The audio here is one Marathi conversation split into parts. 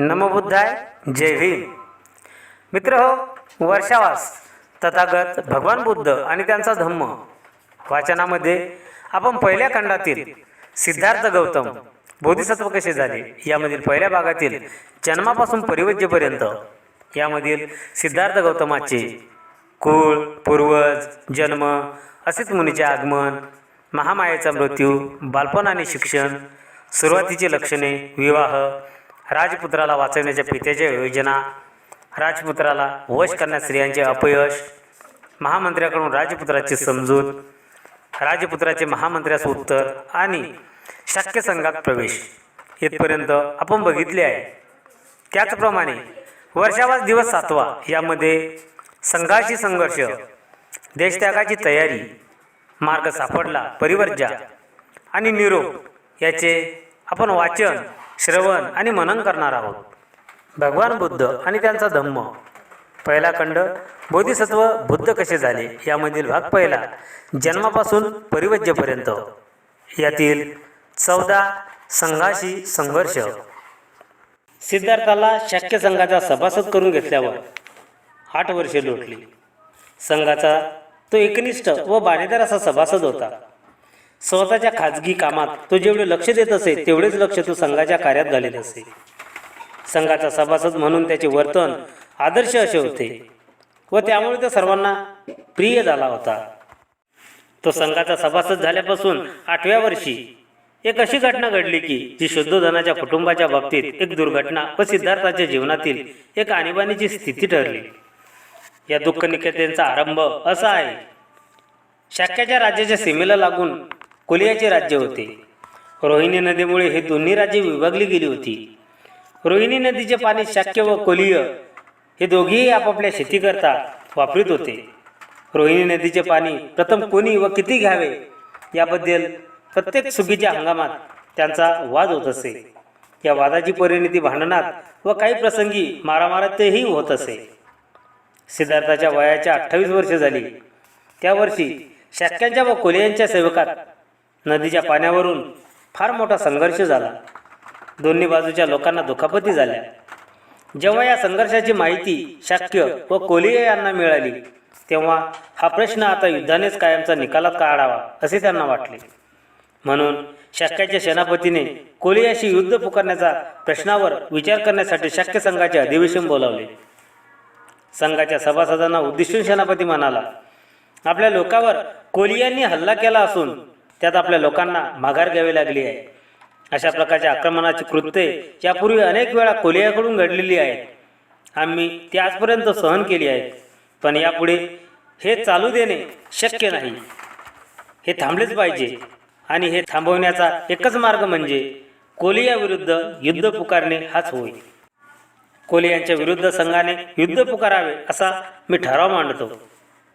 नमबुद्धाय जय भीम. मित्र हो वर्षावास तथागत भगवान बुद्ध आणि त्यांचा धम्म. वाचनामध्ये आपण पहिल्या खंडातील सिद्धार्थ गौतम बोधिसत्व कसे झाले यामधील पहिल्या भागातील जन्मापासून परिवज्यपर्यंत यामधील सिद्धार्थ गौतमाचे कुळ पूर्वज जन्म असित मुनीचे आगमन महामायेचा मृत्यू बालपण आणि शिक्षण सुरुवातीची लक्षणे विवाह राजपुत्राला वाचवण्याच्या पित्याच्या योजना राजपुत्राला वश करण्यात स्त्रियांचे अपयश महामंत्र्याकडून राजपुत्राची समजूत राजपुत्राचे महामंत्र्यास उत्तर आणि शक्य संघात प्रवेश. इथपर्यंत आपण बघितले आहे. त्याचप्रमाणे वर्षावास दिवस सातवा यामध्ये संघाशी संघर्ष देशत्यागाची तयारी मार्ग सापडला परिवर्जा आणि निरोप याचे आपण वाचन श्रवण आणि मनन करणार आहोत. भगवान बुद्ध आणि त्यांचा धम्म. पहिला खंड बोधिसत्व बुद्ध कसे झाले? यामधील भाग पहिला जन्मापासून परिवज्यपर्यंत यातील चौदा संघाशी संघर्ष. सिद्धार्थाला शक्य संघाचा सभासद करून घेतल्यावर आठ वर्षे लोटली. संघाचा तो एकनिष्ठ व बाणेदार असा सभासद होता. स्वतःच्या खाजगी कामात तो जेवढे लक्ष देत असे तेवढेच लक्ष तो संघाच्या कार्यात घालीत असे. संघाचा सभासद म्हणून त्याचे वर्तन आदर्श असे होते व त्यामुळे तो सर्वांना प्रिय झाला होता. तो संघाचा सभासद झाल्यापासून आठव्या वर्षी एक अशी घटना घडली की जी शुद्धोधनाच्या कुटुंबाच्या बाबतीत एक दुर्घटना व सिद्धार्थाच्या जीवनातील एक आणीबाणीची स्थिती ठरली. या दुःख निकेतेचा आरंभ असा आहे. शाक्याच्या राज्याच्या सीमेला लागून कोलियाचे राज्य होते. रोहिणी नदीमुळे हे दोन्ही राज्ये विभागली गेली होती. रोहिणी नदीचे पाणी शाक्य व कोलिय हे दोघेही आपापल्या शेतीकरता वापरीत होते. रोहिणी नदीचे पाणी प्रथम कोणी व किती घ्यावे याबद्दल प्रत्येक सुगीच्या हंगामात त्यांचा वाद होत असे. या वादाची परिणिती भांडणात व काही प्रसंगी मारामारातही होत असे. सिद्धार्थाच्या वयाच्या अठ्ठावीस वर्षे झाली. त्या वर्षी शाक्यांच्या व कोलियांच्या सेवकात नदीच्या पाण्यावरून फार मोठा संघर्ष झाला. दोन्ही बाजूच्या लोकांना दुखापती झाल्या. जेव्हा या संघर्षाची माहिती शाक्य व कोलिया यांना मिळाली तेव्हा हा प्रश्न आता युद्धानेच कायमचा निकालात काढावा असे त्यांना वाटले. म्हणून शाक्याच्या सेनापतीने कोलियाशी युद्ध पुकारण्याचा प्रश्नावर विचार करण्यासाठी शाक्य संघाचे अधिवेशन बोलावले. संघाच्या सभासदांना उद्दिष्टून सेनापती म्हणाला आपल्या लोकावर कोलियांनी हल्ला केला असून त्यात आपल्या लोकांना माघार घ्यावी लागली आहे. अशा प्रकारच्या आक्रमणाची कृत्ये यापूर्वी अनेक वेळा कोलियाकडून घडलेली आहेत. आम्ही ती आजपर्यंत सहन केली आहेत. पण यापुढे हे चालू देणे शक्य नाही. हे थांबलेच पाहिजे आणि हे थांबवण्याचा एकच मार्ग म्हणजे कोलियाविरुद्ध युद्ध पुकारणे हाच होय. कोलियांच्या विरुद्ध संघाने युद्ध पुकारावे असा मी ठराव मांडतो.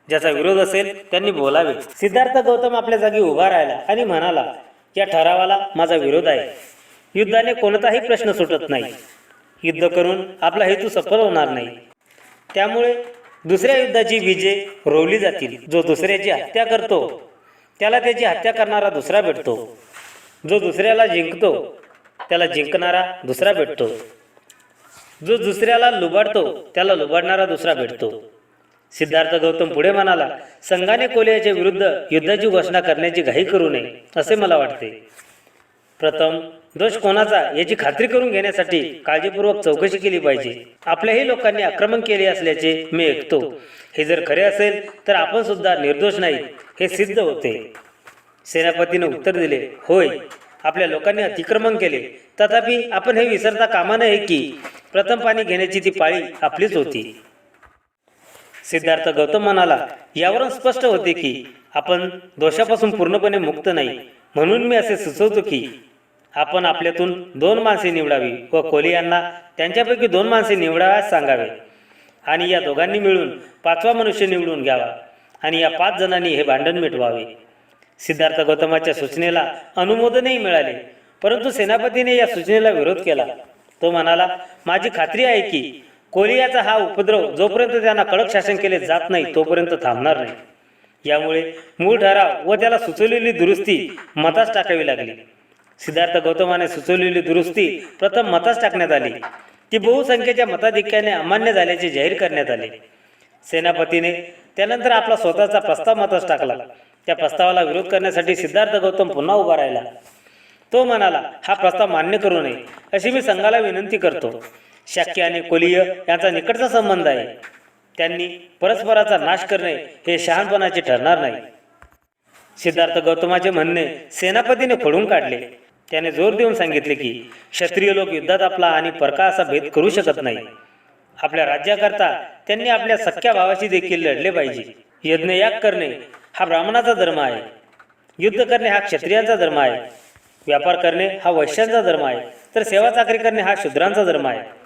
ज्याचा विरोध असेल त्यांनी बोलावे. सिद्धार्थ गौतम आपल्या जागी उभा राहिला आणि म्हणाला या ठरावाला माझा विरोध आहे. युद्धाने कोणताही प्रश्न सुटत नाही. युद्ध करून आपला हेतू सफल होणार नाही. त्यामुळे दुसऱ्या युद्धाची विजे रोवली जातील. जो दुसऱ्याची हत्या करतो त्याला त्याची हत्या करणारा दुसरा भेटतो. जो दुसऱ्याला जिंकतो त्याला जिंकणारा दुसरा भेटतो. जो दुसऱ्याला लुबाडतो त्याला लुबाडणारा दुसरा भेटतो. सिद्धार्थ गौतम पुढे म्हणाला संघाने कोलियाच्या विरुद्ध युद्धाची घोषणा करण्याची घाई करू नये असे मला वाटते. प्रथम दोष कोणाचा याची खात्री करून घेण्यासाठी काळजीपूर्वक चौकशी केली पाहिजे. आपल्याही लोकांनी आक्रमण केले असल्याचे मी ऐकतो. हे जर खरे असेल तर आपण सुद्धा निर्दोष नाही हे सिद्ध होते. सेनापतीने उत्तर दिले होय आपल्या लोकांनी अतिक्रमण केले. तथापि आपण हे विसरता कामा नये की प्रथम पाणी घेण्याची ती पाळी आपलीच होती. सिद्धार्थ गौतम म्हणाला यावरून स्पष्ट होते की आपण दोषापासून पूर्णपणे मुक्त नाही. म्हणून मी असे सुचवतो की आपण आपल्यातून दोन माणसे निवडावी व कोली यांना त्यांच्यापैकी दोन माणसे निवडाव्यास सांगावे. आणि या दोघांनी मिळून पाचवा मनुष्य निवडून घ्यावा आणि या पाच जणांनी हे भांडण मिटवावे. सिद्धार्थ गौतमाच्या सूचनेला अनुमोदनही मिळाले परंतु सेनापतीने या सूचनेला विरोध केला. तो म्हणाला माझी खात्री आहे की कोलियाचा हा उपद्रव जोपर्यंत त्यांना कडक शासन केले जात नाही तोपर्यंत थांबणार नाही. यामुळे मूळ ठराव व त्याला सुचवलेली दुरुस्ती मतास टाकावी लागली. सिद्धार्थ गौतमाने सुचवलेली दुरुस्ती प्रथम मतास टाकण्यात आली. ती बहुसंख्येच्या मताधिक्याने अमान्य झाल्याचे जाहीर करण्यात आले. सेनापतीने त्यानंतर आपला स्वतःचा प्रस्ताव मतास टाकला. त्या प्रस्तावाला विरोध करण्यासाठी सिद्धार्थ गौतम पुन्हा उभा राहिला. तो म्हणाला हा प्रस्ताव मान्य करू नये अशी मी संघाला विनंती करतो. शाक्य आणि कोलीय यांचा निकटचा संबंध आहे. त्यांनी परस्पराचा नाश करणे हे शहाणपणाचे ठरणार नाही. सिद्धार्थ गौतमाचे म्हणणे सेनापतीने फोडून काढले. त्याने जोर देऊन सांगितले की क्षत्रिय लोक युद्धात आपला आणि परका असा भेद करू शकत नाही. आपल्या राज्याकरता त्यांनी आपल्या सख्या भावाशी देखील लढले पाहिजे. यज्ञयाग करणे हा ब्राह्मणाचा धर्म आहे. युद्ध करणे हा क्षत्रियांचा धर्म आहे. व्यापार करणे हा वैश्यांचा धर्म आहे. तर सेवा चाकरी करणे हा शूद्रांचा धर्म आहे.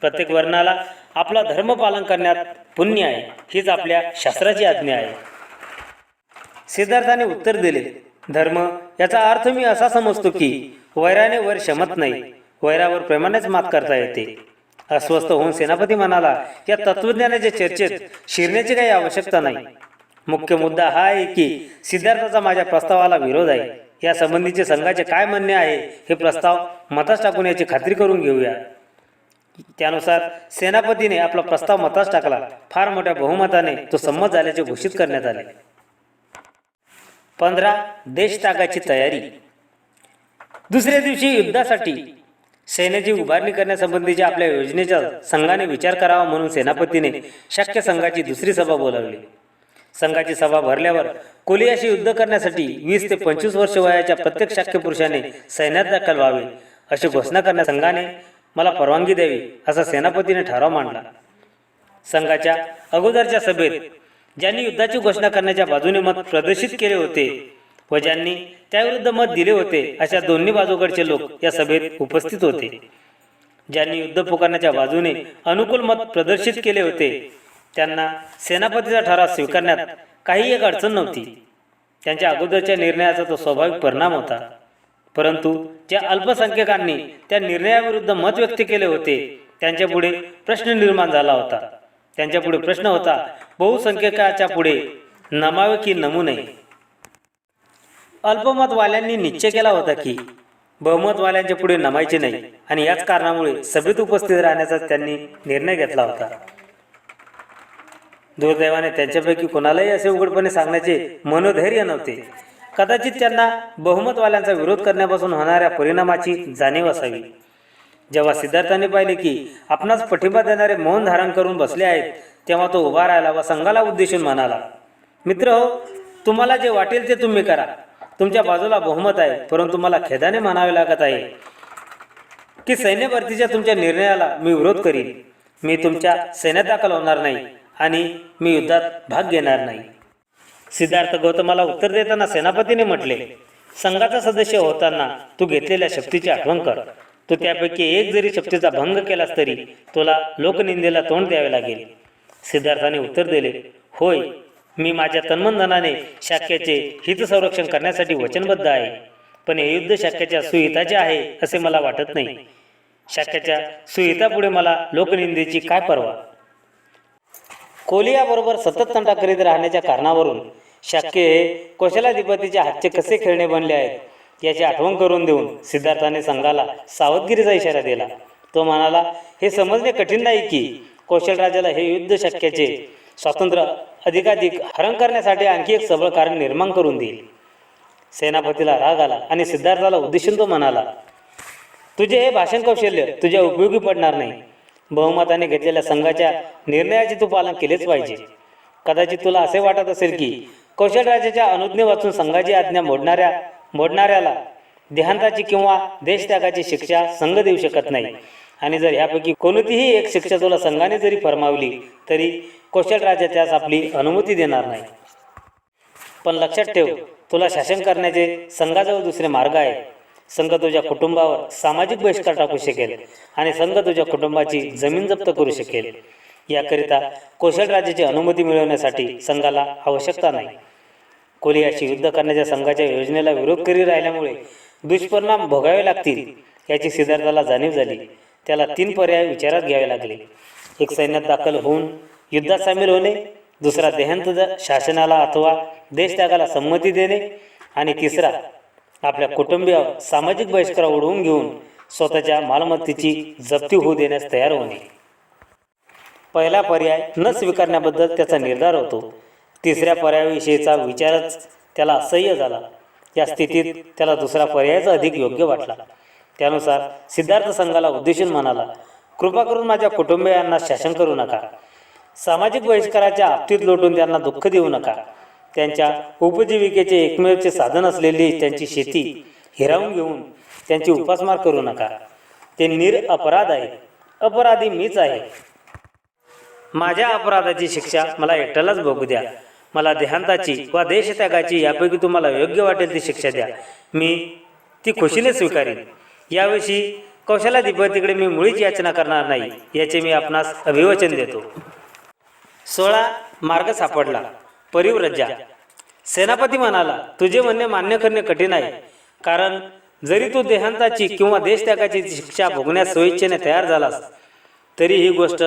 प्रत्येक वर्णाला आपला धर्म पालन करण्यात पुण्य आहे. हीच आपल्या शास्त्राची आज्ञा आहे. सिद्धार्थाने उत्तर दिले धर्म याचा अर्थ मी असा समजतो की वैराने वर शमत नाही. वैरावर प्रेमानेच मात करता येते. अस्वस्थ होऊन सेनापती म्हणाला या तत्वज्ञानाच्या चर्चेत शिरण्याची काही आवश्यकता नाही. मुख्य मुद्दा हा आहे की सिद्धार्थाचा माझ्या प्रस्तावाला विरोध आहे. या संबंधीचे संघाचे काय म्हणणे आहे हे प्रस्ताव मतास टाकून याची खात्री करून घेऊया. त्यानुसार सेनापतीने आपला प्रस्ताव मतास टाकला. फार मोठ्या बहुमताने तो संमत झाल्याचे घोषित करण्यात आले. पंधरा देश टाकायची तयारी. दुसऱ्या दिवशी युद्धासाठी सेनेची उभारणी करण्यासंबंधीच्या आपल्या योजनेचा संघाने विचार करावा म्हणून सेनापतीने शक्य संघाची दुसरी सभा बोलावली. संघाची सभा भरल्यावर कोलियाशी युद्ध करण्यासाठी वीस ते पंचवीस वर्ष वयाच्या प्रत्येक शाक्य पुरुषाने सैन्यात दाखल व्हावे अशी घोषणा करण्यास संघाने मला परवानगी द्यावी असा सेनापतीने ठराव मांडला. संघाच्या अगोदरच्या सभेत ज्यांनी युद्धाची घोषणा करण्याच्या बाजूने मत प्रदर्शित केले होते व ज्यांनी त्याविरुद्ध मत दिले होते अशा दोन्ही बाजूकडचे लोक या सभेत उपस्थित होते. ज्यांनी युद्ध पुकारण्याच्या बाजूने अनुकूल मत प्रदर्शित केले होते त्यांना सेनापतीचा ठराव स्वीकारण्यात काही एक अडचण नव्हती. त्यांच्या अगोदरच्या निर्णयाचा तो स्वाभाविक परिणाम होता. परंतु ज्या अल्पसंख्यकांनी त्या निर्णयाविरुद्ध मत व्यक्त केले होते त्यांच्यापुढे प्रश्न निर्माण झाला होता. त्यांच्यापुढे प्रश्न होता बहुसंख्यकाच्या पुढे नमावे की नमू नये अल्पमतवाल्यांनी निश्चय केला होता की बहुमतवाल्यांच्या पुढे नमायचे नाही आणि याच कारणामुळे सभेत उपस्थित राहण्याचा त्यांनी निर्णय घेतला होता. दुर्दैवाने त्यांच्यापैकी कोणालाही असे उघडपणे सांगण्याचे मनोधैर्य नव्हते. कदाचित त्यांना बहुमतवाल्यांचा विरोध करण्यापासून होणाऱ्या परिणामाची जाणीव असावी. जेव्हा सिद्धार्थाने पाहिले की आपणास पाठिंबा देणारे मौन धारण करून बसले आहेत तेव्हा तो उभा राहिला व संघाला उद्देशून म्हणाला मित्र हो तुम्हाला जे वाटेल ते तुम्ही करा. तुमच्या बाजूला बहुमत आहे परंतु मला खेदाने म्हणावे लागत आहे की सैन्य भरतीच्या तुमच्या निर्णयाला मी विरोध करीन. मी तुमच्या सैन्यात दाखल होणार नाही आणि मी युद्धात भाग घेणार नाही. सिद्धार्थ गौतमाला उत्तर देताना सेनापतीने म्हटले संघाचा सदस्य होताना तू घेतलेल्या शक्तीची आठवण कर. तू त्यापैकी एक जरी शक्तीचा भंग केलास तरी तुला लोकनिंदेला तोंड द्यावे लागेल. सिद्धार्थाने उत्तर दिले होय मी माझ्या तन्मनधनाने शाक्याचे हित संरक्षण करण्यासाठी वचनबद्ध आहे पण हे युद्ध शाक्याच्या सुहिताचे आहे असे मला वाटत नाही. शाक्याच्या सुहितापुढे मला लोकनिंदेची काय परवा? कोलियाबरोबर सतत तंटा करीत राहण्याच्या कारणावरून शाक्य हे कौशलाधिपतीच्या हातचे कसे खेळणे बनले आहेत याची आठवण करून देऊन सिद्धार्थाने संघाला सावधगिरीचा इशारा दिला. तो म्हणाला हे समजणे कठीण नाही की कौशलराजाला हे युद्ध शक्याचे स्वातंत्र्य अधिकाधिक हरण करण्यासाठी आणखी एक सबळ कारण निर्माण करून देईल. सेनापतीला राग आला आणि सिद्धार्थाला उद्देशून तो म्हणाला तुझे हे भाषण कौशल्य तुझ्या उपयोगी पडणार नाही. बहुमताने घेतलेल्या संघाच्या निर्णयाचे तू पालन केलेच पाहिजे. कदाचित तुला असे वाटत असेल की कौशलराजाच्या अनुज्ञे वाचून संघाची आज्ञा मोडणाऱ्या मोडणाऱ्याला देहांताची किंवा देशत्यागाची शिक्षा संघ देऊ शकत नाही. आणि जर ह्यापैकी कोणतीही एक शिक्षा तुला संघाने जरी फरमावली तरी कौशलराजा त्यास आपली अनुमती देणार नाही. पण लक्षात ठेव तुला शासन करण्याचे संघाजवळ दुसरे मार्ग आहे संघ तुझ्या कुटुंबावर सामाजिक बहिष्कार टाकू शकेल आणि संघ तुझ्या कुटुंबाची जमीन जप्त करू शकेल. याकरिता कौशलराजाची अनुमती मिळवण्यासाठी संघाला आवश्यकता नाही. कोलियाशी युद्ध करण्याच्या संघाच्या योजनेला विरोध करीत राहिल्यामुळे दुष्परिणाम भोगावे लागतील याची सिद्धार्थाला जाणीव झाली. त्याला तीन पर्याय विचारात घ्यावे लागले. एक सैन्यात दाखल होऊन युद्धात सामील होणे दुसरा देहांत शासनाला अथवा देशत्यागाला संमती देणे आणि तिसरा आपल्या कुटुंबीय सामाजिक बहिष्कार ओढवून घेऊन स्वतःच्या मालमत्तेची जप्ती होऊ देण्यास तयार होणे. पहिला पर्याय न स्वीकारण्याबद्दल त्याचा निर्धार होतो. तिसऱ्या पर्यायाविषयीचा विचारच त्याला असह्य झाला. या स्थितीत त्याला दुसरा पर्यायच अधिक योग्य वाटला. त्यानुसार सिद्धार्थ संघाला उद्देशून म्हणाला कृपा करून माझ्या कुटुंबियांना शासन करू नका. सामाजिक बहिष्काराच्या आपतीत लोटून त्यांना दुःख देऊ नका. त्यांच्या उपजीविकेचे एकमेवचे साधन असलेली त्यांची शेती हिरावून घेऊन त्यांची उपासमार करू नका. ते निर अपराध आहे अपराधी मीच आहे. माझ्या अपराधाची शिक्षा मला एकट्यालाच बघू द्या. मला देहांताची वा देशत्यागाची यापैकी तुम्हाला योग्य वाटेल ती शिक्षा द्या. मी ती खुशीने स्वीकारेन. याविषयी कौशलाधिपतीकडे मी मुळीच याचना करणार नाही. याचे मी आपणास अभिवचन देतो. सोळा मार्ग सापडला. परिव्रजा. सेनापती म्हणाला तुझे म्हणणे मान्य करणे कठीण आहे. कारण जरी तू देहांताची किंवा देशत्यागाची शिक्षा भोगण्यास स्वेच्छेने तयार झालास तरी ही गोष्ट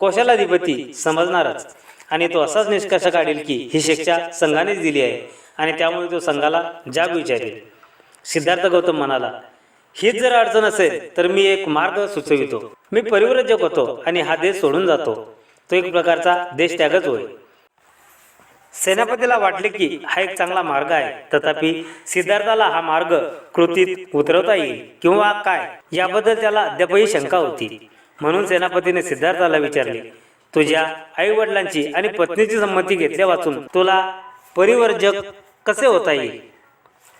कौशलाधिपती समजणारच. आणि तो असाच निष्कर्ष काढेल की ही शिक्षा संघानेच दिली आहे आणि त्यामुळे तो संघाला जाग विचारेल. सिद्धार्थ गौतम म्हणाला हीच जर अडचण असेल तर मी एक मार्ग सुचवितो. मी परिव्रजक होतो आणि हा देश सोडून जातो. तो एक प्रकारचा देशत्यागच होय. सेनापतीला वाटले की हा एक चांगला मार्ग आहे. तथापि सिद्धार्थाला हा मार्ग कृतीत उतरवता येईल किंवा काय? याबद्दल त्याला अद्यापही शंका होती. म्हणून सेनापतीने सिद्धार्थाला विचारले तुझ्या आई वडिलांची आणि पत्नीची संमती घेतल्या वाचून तुला परिवर्जक कसे होता येईल?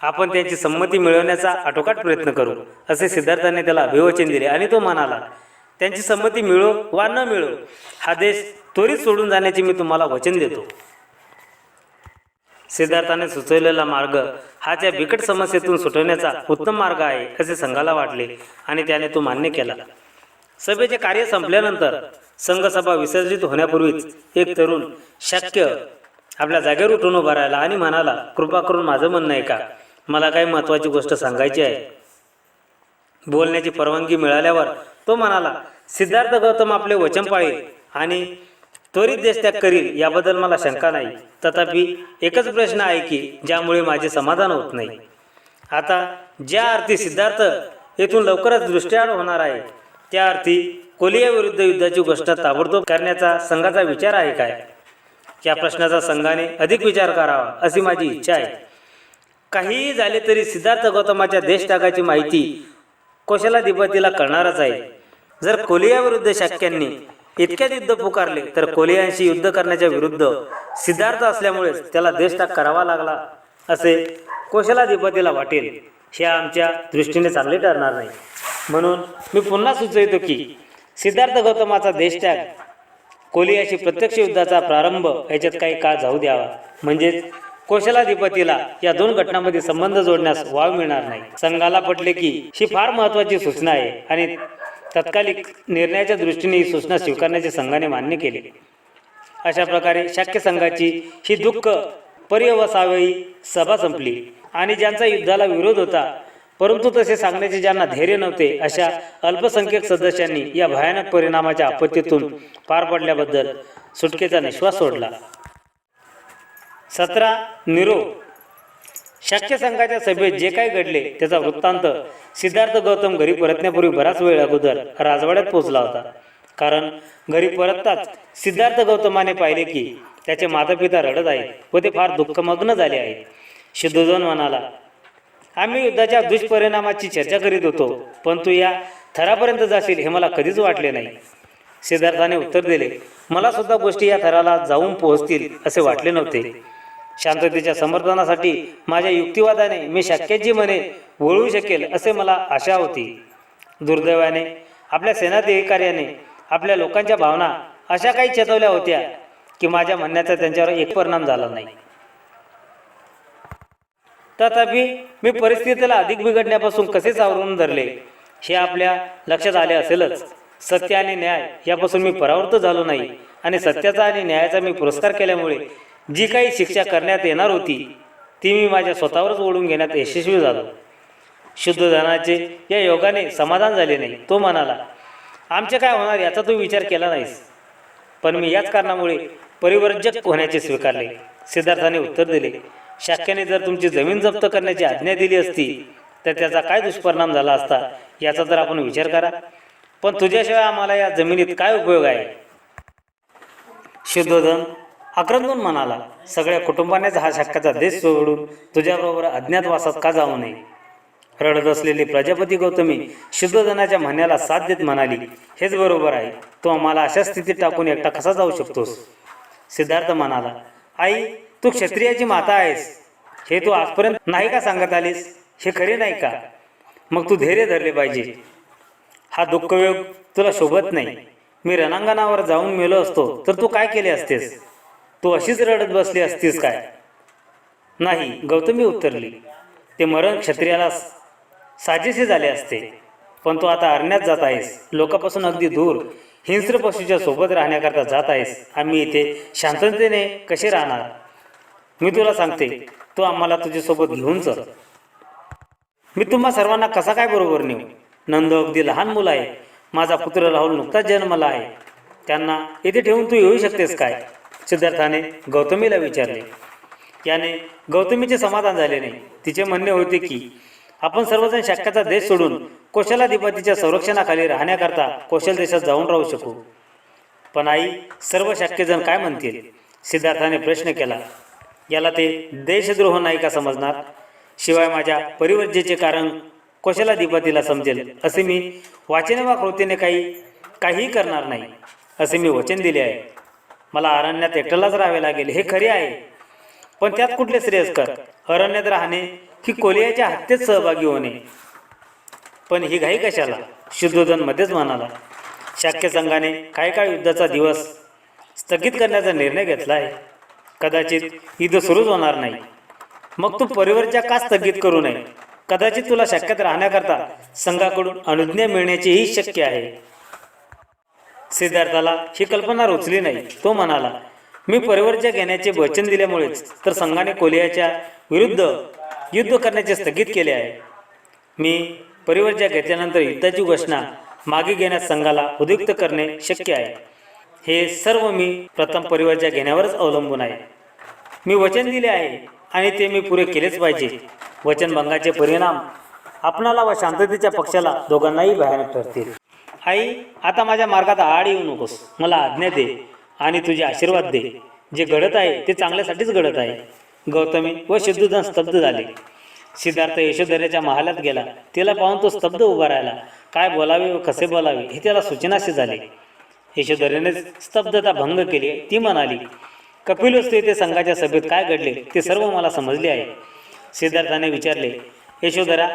आपण त्यांची संमती मिळवण्याचा आटोकाट प्रयत्न करू असे सिद्धार्थाने त्याला अभिवचन दिले आणि तो म्हणाला त्यांची संमती मिळो वा न मिळो हा देश त्वरित सोडून जाण्याचे मी तुम्हाला वचन देतो. सिद्धार्थाने सुचवलेला मार्ग हा त्या बिकट समस्येतून सुटवण्याचा उत्तम मार्ग आहे असे संघाला वाटले आणि त्याने तो मान्य केला. सभेचे कार्य संपल्यानंतर संघसभा विसर्जित होण्यापूर्वीच एक तरुण शक्य आपल्या जागेवर उठून उभा राहिला आणि म्हणाला कृपा करून माझं म्हणणं आहे का मला काही महत्त्वाची गोष्ट सांगायची आहे. बोलण्याची परवानगी मिळाल्यावर तो म्हणाला सिद्धार्थ गौतम आपले वचन पाळील आणि त्वरित देशत्याग करील याबद्दल मला शंका नाही. तथापि एकच प्रश्न आहे की ज्यामुळे माझे समाधान होत नाही. आता ज्या अर्थी सिद्धार्थ येथून लवकरच दृष्ट्याआड होणार आहे त्या अर्थी कोलियाविरुद्ध युद्धाची गोष्ट ताबडतोब करण्याचा संघाचा विचार आहे काय? या प्रश्नाचा संघाने अधिक विचार करावा अशी माझी इच्छा आहे. काहीही झाले तरी सिद्धार्थ गौतमाच्या देशत्यागाची माहिती कौशलाधिपतीला कळणारच आहे. जर कोलियाविरुद्ध शाक्यांनी इतक्यात युद्ध पुकारले तर कोलियांशी युद्ध करण्याच्या विरुद्ध सिद्धार्थ असल्यामुळेच त्याला देशत्याग करावा लागला असे कोशलाधिपतीला वाटेल. हे आमच्या दृष्टीने चांगले ठरणार नाही. म्हणून मी पुन्हा सुचवितो की सिद्धार्थ गौतमाचा देशत्याग कोलियाशी प्रत्यक्ष युद्धाचा प्रारंभ याच्यात काही काळ जाऊ द्यावा. म्हणजेच कोशलाधिपतीला या दोन घटनांमध्ये संबंध जोडण्यास वाव मिळणार नाही. संघाला पटले की ही फार महत्वाची सूचना आहे आणि तत्कालिक निर्णयाच्या दृष्टीने ही सूचना स्वीकारण्याचे संघाने मान्य केले. अशा प्रकारे शाक्य संघाची ही दुःख पर्यवसावेळी सभा संपली आणि ज्यांचा युद्धाला विरोध होता परंतु तसे सांगण्याचे ज्यांना धैर्य नव्हते अशा अल्पसंख्यक सदस्यांनी या भयानक परिणामाच्या आपत्तीतून पार पडल्याबद्दल सुटकेचा निश्वास सोडला. सतरा निरो शाक्य संघाच्या सभेत जे काही घडले त्याचा वृत्तांत सिद्धार्थ गौतम घरी परतण्यापूर्वी बराच वेळ अगोदर राजवाड्यात पोहोचला होता. कारण घरी परतताच सिद्धार्थ गौतमाने पाहिले की त्याचे मातापिता रडत आहेत व ते फार दुःखमग्न झाले आहेत. शुद्धोधन म्हणाला आम्ही युद्धाच्या दुष्परिणामाची चर्चा करीत होतो पण तू या थरापर्यंत जाशील हे मला कधीच वाटले नाही. सिद्धार्थाने उत्तर दिले मला सुद्धा गोष्टी या थराला जाऊन पोहोचतील असे वाटले नव्हते. शांततेच्या समर्थनासाठी माझ्या युक्तिवादाने मी शक्याची म्हणे वळवू शकेल असे मला आशा होती. दुर्दैवाने आपल्या सेनाधिकार्याने आपल्या लोकांच्या भावना अशा काही चेतवल्या होत्या की माझ्या म्हणण्याचा त्यांच्यावर एक परिणाम झाला नाही. तथापि मी परिस्थितीला अधिक बिघडण्यापासून कसे सावरून धरले हे आपल्या लक्षात आले असेलच. सत्य आणि न्याय यापासून मी परावृत्त झालो नाही आणि सत्याचा आणि न्यायाचा मी पुरस्कार केल्यामुळे जी काही शिक्षा करण्यात येणार होती ती मी माझ्या स्वतःवरच ओढून घेण्यात यशस्वी झालो. शुद्ध धनाचे या योगाने समाधान झाले नाही तो म्हणाला आमचे काय होणार याचा तू विचार केला नाहीस. पण मी याच कारणामुळे परिवर्जक होण्याचे स्वीकारले. सिद्धार्थाने उत्तर दिले शाक्याने जर तुमची जमीन जप्त करण्याची आज्ञा दिली असती तर त्याचा काय दुष्परिणाम झाला असता याचा तर आपण विचार करा. पण तुझ्याशिवाय आम्हाला या जमिनीत काय उपयोग आहे? शुद्धोधन आक्रंदून म्हणाला सगळ्या कुटुंबानेच हा शक्काचा देश सोडून तुझ्याबरोबर अज्ञातवासात का जाऊ नये? रडत असलेली प्रजापती गौतमी शुद्धोधनाच्या म्हणण्याला साथ देत म्हणाली हेच बरोबर आहे तू आम्हाला अशा स्थितीत टाकून एकटा कसा जाऊ शकतोस? सिद्धार्थ म्हणाला आई तू क्षत्रियाची माता आहेस. हे तू आजपर्यंत नाही का सांगत आलीस? हे खरे नाही का? मग तू धैर्य धरले पाहिजे. हा दुःखयोग तुला शोभत नाही. मी रणांगणावर जाऊन मेलो असतो तर तू काय केले असतेस? तू अशीच रडत बसली असतीस काय? नाही गौतमी उत्तरली ते मरण क्षत्रियाला साजेसे झाले असते. पण तू आता अरण्यात जात आहेस. लोकांपासून अगदी दूर हिंस्र पशूच्या सोबत राहण्याकरता जात आहेस. आम्ही इथे शांततेने कसे राहणार? मी तुला सांगते. तू आम्हाला तुझ्यासोबत घेऊन चल. मी तुम्हा सर्वांना कसा काय बरोबर नेऊ? नंद अगदी लहान मुलं आहे. माझा पुत्र राहुल नुकताच जन्मला आहे. त्यांना इथे ठेवून तू येऊ शकतेस काय? सिद्धार्थाने गौतमीला विचारले. याने गौतमीचे समाधान झाले नाही. तिचे म्हणणे होते की आपण सर्वजण शक्याचा देश सोडून कौशलाधिपतीच्या संरक्षणाखाली राहण्याकरता कौशल देशात जाऊन राहू शकू. पण आई सर्व शक्यजण काय म्हणतील? सिद्धार्थाने प्रश्न केला. याला ते देशद्रोह नाही का समजणार? शिवाय माझ्या परिवर्जेचे कारण कौशलाधिपतीला समजेल असे मी वाचने वा कृतीने काही काहीही करणार नाही असे मी वचन दिले आहे. मला अरण्यात एकट्यालाच राहावे लागेल. हे खरे आहे. पण त्यात कुठले श्रेयस्कर? अरण्यात राहणे की कोलियाच्या हत्येत सहभागी होणे. पण ही घाई कशाला? शुद्धोधन मध्येच म्हणाला शाक्य संघाने काय काय युद्धाचा दिवस स्थगित करण्याचा निर्णय घेतला आहे कदाचित युद्ध सुरूच होणार नाही. मग तू परिवारच्या का स्थगित करू नये? कदाचित तुला शक्यत राहण्याकरता संघाकडून अनुज्ञा मिळण्याचीही शक्य आहे. सिद्धार्थाला ही कल्पना रुचली नाही. तो म्हणाला मी परिवर्जा घेण्याचे वचन दिल्यामुळेच तर संघाने कोलियाच्या विरुद्ध युद्ध करण्याचे स्थगित केले आहे. मी परिवर्जा घेतल्यानंतर युद्धाची घोषणा मागे घेण्यास संघाला उद्युक्त करणे शक्य आहे. हे सर्व मी प्रथम परिवर्जा घेण्यावरच अवलंबून आहे. मी वचन दिले आहे आणि ते मी पुरे केलेच पाहिजे. वचनभंगाचे परिणाम आपणाला व शांततेच्या पक्षाला दोघांनाही भयानक ठरतील. आई आता माझ्या मार्गात आड येऊ नकोस. मला आज्ञा दे आणि तुझे आशीर्वाद दे. जे घडत आहे ते चांगल्यासाठीच घडत आहे. गौतमी व सिद्धूधन स्तब्ध झाले. सिद्धार्थ यशोधऱ्याच्या महालात गेला. तिला पाहून तो स्तब्ध उभा राहिला. काय बोलावे व कसे बोलावे हे त्याला सूचनाशी झाले. यशोधरेने स्तब्धता भंग केली. ती म्हणाली कपिलवस्तू येथे संघाच्या सभेत काय घडले ते सर्व मला समजले आहे. सिद्धार्थाने विचारले यशोधरा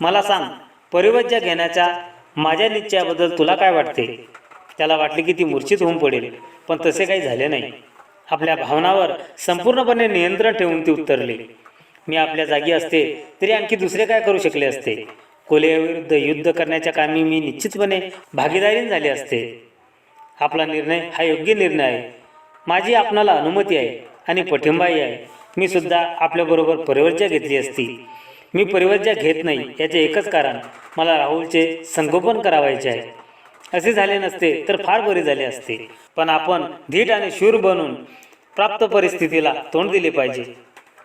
मला सांग परिवज्या घेण्याच्या माझ्या निश्चयाबद्दल तुला काय वाटते? त्याला वाटले की ती मूर्छित होऊन पडेल पण तसे काही झाले नाही. आपल्या भावनावर संपूर्णपणे नियंत्रण ठेवून ती उत्तरली. मी आपल्या जागी असते तरी आणखी दुसरे काय करू शकले असते? कोलियाविरुद्ध युद्ध करण्याच्या कामी मी निश्चितपणे भागीदारीन झाले असते. आपला निर्णय हा योग्य निर्णय आहे. माझी आपणाला अनुमती आहे आणि पाठिंबाही आहे. मी सुद्धा आपल्याबरोबर परिवर्जा घेतली असती. मी परिवर्जा घेत नाही याचे एकच कारण मला राहुलचे संगोपन करावायचे आहे. असे झाले नसते तर फार बरे झाले असते. पण आपण धीट आणि शूर बनून प्राप्त परिस्थितीला तोंड दिले पाहिजे.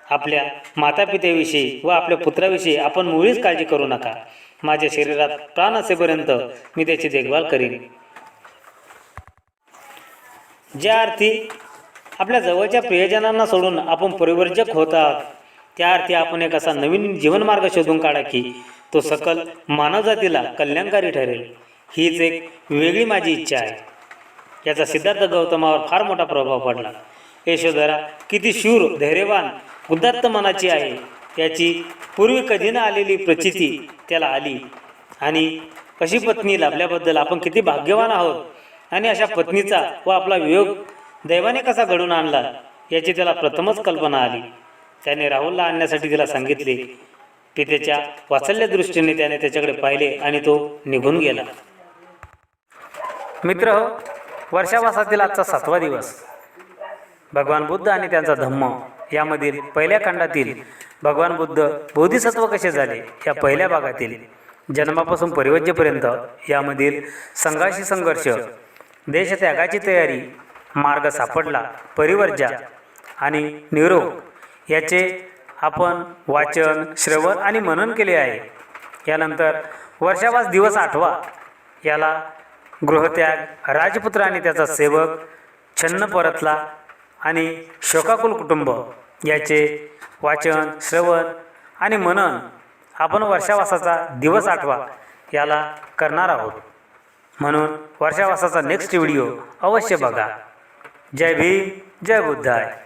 आपल्या मातापित्याविषयी व आपल्या पुत्राविषयी आपण मुळीच काळजी करू नका. माझ्या शरीरात प्राण असेपर्यंत मी त्याची देखभाल करीन. ज्या अर्थी आपल्या जवळच्या प्रियजनांना सोडून आपण परिवर्जक होतात त्या अर्थी आपण एक असा नवीन जीवनमार्ग शोधून काढा की तो सकल मानवजातीला कल्याणकारी ठरेल. हीच एक वेगळी माझी इच्छा आहे. याचा सिद्धार्थ गौतमावर फार मोठा प्रभाव पडला. यशोधरा किती शूर धैर्यवान उदात्त मनाची आहे. याची पूर्वी कधी न आलेली प्रचिती त्याला आली. आणि अशी पत्नी लाभल्याबद्दल आपण किती भाग्यवान आहोत. आणि अशा पत्नीचा व आपला वियोग दैवाने कसा घडून आणला याची त्याला प्रथमच कल्पना आली. त्याने राहुलला आणण्यासाठी तिला सांगितले पितेच्या वाचल्य दृष्टीने त्याने त्याच्याकडे पाहिले आणि तो निघून गेला. मित्र वर्षावासातील आजचा सातवा दिवस. भगवान बुद्ध आणि त्यांचा धम्म यामधील पहिल्या खंडातील भगवान बुद्ध बोधिसत्व कसे झाले या पहिल्या भागातील जन्मापासून परिवज्यपर्यंत यामधील संघाशी संघर्ष देशत्यागाची तयारी मार्ग सापडला परिवर्जा आणि निरोग याचे आपण वाचन श्रवण आणि मनन केले आहे. यानंतर वर्षावास दिवस आठवा. याला गृहत्याग राजपुत्र आणि त्याचा सेवक छन्न परतला आणि शोकाकुल कुटुंब याचे वाचन श्रवण आणि मनन आपण वर्षावासाचा दिवस आठवा याला करणार आहोत. म्हणून वर्षावासाचा नेक्स्ट व्हिडिओ अवश्य बघा. जय भीम जय बुद्धाय.